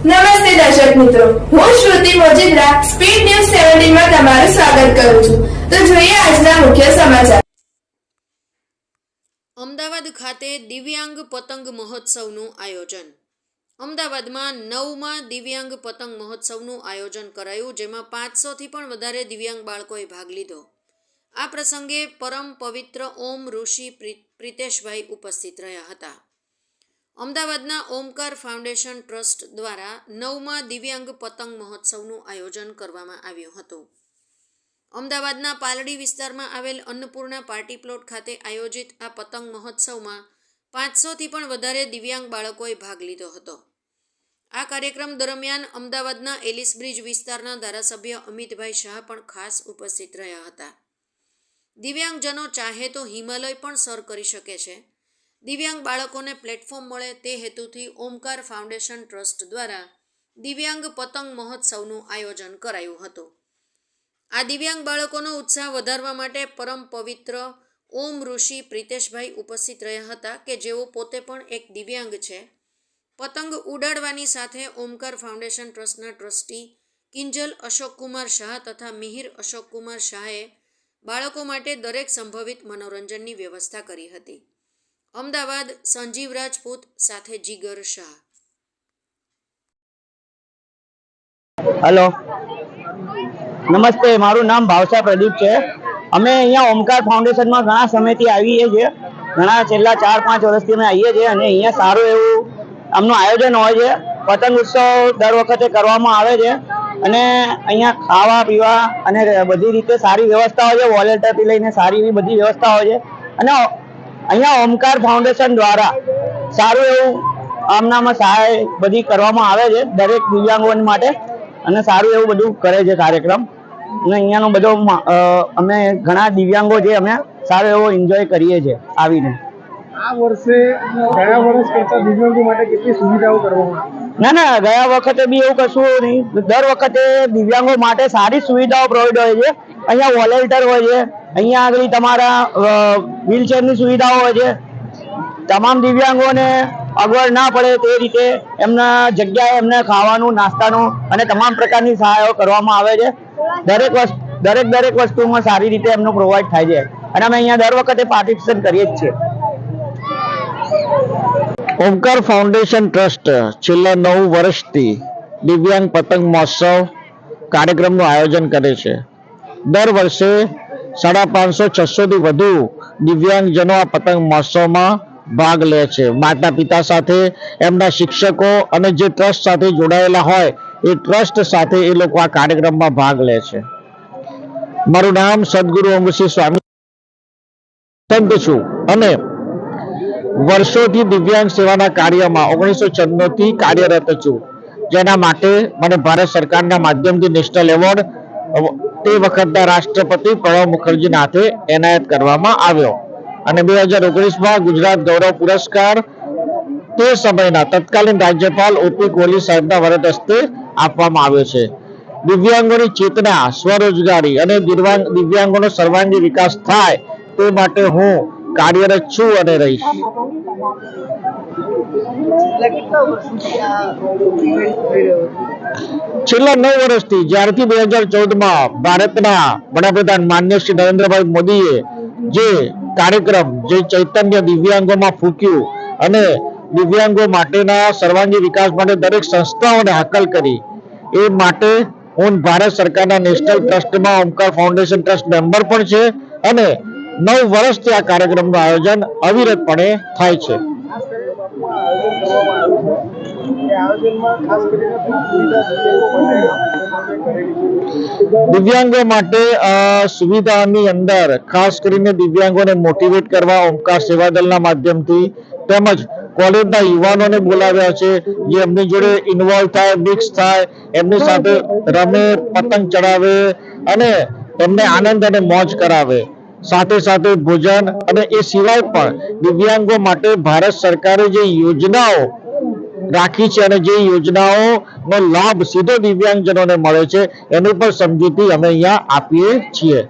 નમસ્તે દર્શક મિત્રો. હું શ્રુતિ મોજીદ્રા સ્પીડ ન્યૂઝ સેવન્ટીનમાં તમારું સ્વાગત કરું છું. તો જોઈએ આજના મુખ્ય સમાચાર. અમદાવાદ ખાતે દિવ્યાંગ પતંગ મહોત્સવનું આયોજન. અમદાવાદમાં નવમાં દિવ્યાંગ પતંગ મહોત્સવનું આયોજન કરાયું, જેમાં પાંચસોથી પણ વધારે દિવ્યાંગ બાળકોએ ભાગ લીધો. આ પ્રસંગે પરમ પવિત્ર ઓમ ઋષિ પ્રિતેશભાઈ ઉપસ્થિત રહ્યા હતા. અમદાવાદના ઓમકાર ફાઉન્ડેશન ટ્રસ્ટ દ્વારા નવમાં દિવ્યાંગ પતંગ મહોત્સવનું આયોજન કરવામાં આવ્યું હતું. અમદાવાદના પાલડી વિસ્તારમાં આવેલ અન્નપૂર્ણા પાર્ટી પ્લોટ ખાતે આયોજિત આ પતંગ મહોત્સવમાં પાંચસોથી પણ વધારે દિવ્યાંગ બાળકોએ ભાગ લીધો હતો. આ કાર્યક્રમ દરમિયાન અમદાવાદના એલિસ બ્રિજ વિસ્તારના ધારાસભ્ય અમિતભાઈ શાહ પણ ખાસ ઉપસ્થિત રહ્યા હતા. દિવ્યાંગજનો ચાહે તો હિમાલય પણ સર કરી શકે છે દિવ્યાંગ બાળકોને પ્લેટફોર્મ મળે તે હેતુથી ઓમકાર ફાઉન્ડેશન ટ્રસ્ટ દ્વારા દિવ્યાંગ પતંગ મહોત્સવનું આયોજન કરાયું હતું. આ દિવ્યાંગ બાળકોનો ઉત્સાહ વધારવા માટે પરમ પવિત્ર ઓમ ઋષિ પ્રિતેશભાઈ ઉપસ્થિત રહ્યા હતા કે જેઓ પોતે પણ એક દિવ્યાંગ છે. પતંગ ઉડાડવાની સાથે ઓમકાર ફાઉન્ડેશન ટ્રસ્ટના ટ્રસ્ટી કિંજલ અશોકકુમાર શાહ તથા મિહિર અશોકકુમાર શાહે બાળકો માટે દરેક સંભવિત મનોરંજનની વ્યવસ્થા કરી હતી. અમદાવાદ સંજીવ રાજપૂત સાથે જીગર શાહ. હલો. નમસ્તે, મારું નામ ભાવસા પ્રદીપ છે. અમે અહીંયા ઓમકાર ફાઉન્ડેશનમાં ઘણા સમયથી આવીએ છીએ. ઘણા છેલ્લા ચાર, પાંચ વર્ષથી અમે આવીએ છીએ અને અહીંયા સારું એવું આમનું આયોજન હોય છે. પતંગ ઉત્સવ દર વખતે કરવામાં આવે છે અને અહીંયા ખાવા, પીવા અને બધી રીતે સારી વ્યવસ્થા હોય છે. વોલેટરથી લઈને સારી એવી બધી વ્યવસ્થા હોય છે. અને અહીંયા ઓમકાર ફાઉન્ડેશન દ્વારા સારું એવું આમનામાં સહાય બધી કરવામાં આવે છે દરેક દિવ્યાંગો માટે. અને સારું એવું બધું કરે છે કાર્યક્રમ. અને અહીંયાનો બધો અમે ઘણા દિવ્યાંગો છે અમે સારો એવો એન્જોય કરીએ છીએ આવીને. આ વર્ષે ગયા વર્ષ કરતા દિવ્યાંગો માટે કેટલી સુવિધાઓ કરવામાં ના ના ગયા વખતે બી એવું કશું નહીં. દર વખતે દિવ્યાંગો માટે સારી સુવિધાઓ પ્રોવાઈડ હોય છે. અહીંયા વોલેન્ટર હોય છે અહીંયા આગળ તમારા વ્હીલચેરની સુવિધાઓ હોય છે. તમામ દિવ્યાંગોને અગવડ ના પડે તે રીતે એમના જગ્યાએ એમને ખાવાનું, નાસ્તાનું અને તમામ પ્રકારની સહાયો કરવામાં આવે છે. દરેક વસ્તુ, દરેક દરેક વસ્તુમાં સારી રીતે એમનું પ્રોવાઈડ થાય છે. અને અમે અહીંયા દર વખતે પાર્ટિસિપેટ કરીએ જ છીએ. ઓમકાર ફાઉન્ડેશન ટ્રસ્ટ છેલ્લા નવ વર્ષથી દિવ્યાંગ પતંગ મહોત્સવ કાર્યક્રમનું આયોજન કરે છે. દર વર્ષે સાડા પાંચસો છસો થી વધુ દિવ્યાંગજનો આ પતંગ મહોત્સવમાં ભાગ લે છે. માતા પિતા સાથે, એમના શિક્ષકો અને જે ટ્રસ્ટ સાથે જોડાયેલા હોય, એ ટ્રસ્ટ સાથે એ લોકો આ કાર્યક્રમમાં ભાગ લે છે. મારું નામ સદગુરુ અમૃતસિંહ સ્વામી સંત છું અને વર્ષોથી દિવ્યાંગ સેવાના કાર્યમાં, ઓગણીસો થી કાર્યરત છું. જેના માટે મને ભારત સરકારના માધ્યમથી નેશનલ એવોર્ડ તે વખતના રાષ્ટ્રપતિ પ્રણવ મુખર્જીના હાથે એનાયત કરવામાં આવ્યો. અને બે હજાર ઓગણીસમાં ગુજરાત ગૌરવ પુરસ્કાર તે સમયના તત્કાલીન રાજ્યપાલ ઓપી કોહલી સાહેબના વરદ હસ્તે આપવામાં આવ્યો છે. દિવ્યાંગોની ચેતના, સ્વરોજગારી અને દિવ્યાંગ, દિવ્યાંગોનો સર્વાંગી વિકાસ થાય તે માટે હું કાર્યરત છું અને રહીશ. છેલ્લા નવ વર્ષથી, જ્યારથી બે હજાર ચૌદમાં ભારતના વડાપ્રધાન માન્ય શ્રી નરેન્દ્રભાઈ મોદીએ જે કાર્યક્રમ, જે ચૈતન્ય દિવ્યાંગોમાં ફૂક્યું અને દિવ્યાંગો માટેના સર્વાંગી વિકાસ માટે દરેક સંસ્થાઓને હાકલ કરી, એ માટે હું ભારત સરકારના નેશનલ ટ્રસ્ટમાં ઓમકાર ફાઉન્ડેશન ટ્રસ્ટ મેમ્બર પણ છે અને નવ વર્ષથી આ કાર્યક્રમનું આયોજન અવિરતપણે થાય છે. દિવ્યાંગો માટે સુવિધાની અંદર ખાસ કરીને દિવ્યાંગોને મોટિવેટ કરવા ઓમકાર સેવાદળના માધ્યમથી તેમજ કોલેજના યુવાનોને બોલાવ્યા છે. જે એમની જોડે ઇન્વોલ્વ થાય મિક્સ થાય, એમની સાથે રમે, પતંગ ચડાવે અને એમને આનંદ અને મોજ કરાવે. સાથે સાથે ભોજન અને એ સિવાય પણ દિવ્યાંગો માટે ભારત સરકારે જે યોજનાઓ રાખી છે અને જે યોજનાઓનો લાભ સીધો દિવ્યાંગજનોને મળે છે, એની પણ સમજૂતી અમે અહીંયા આપીએ છીએ.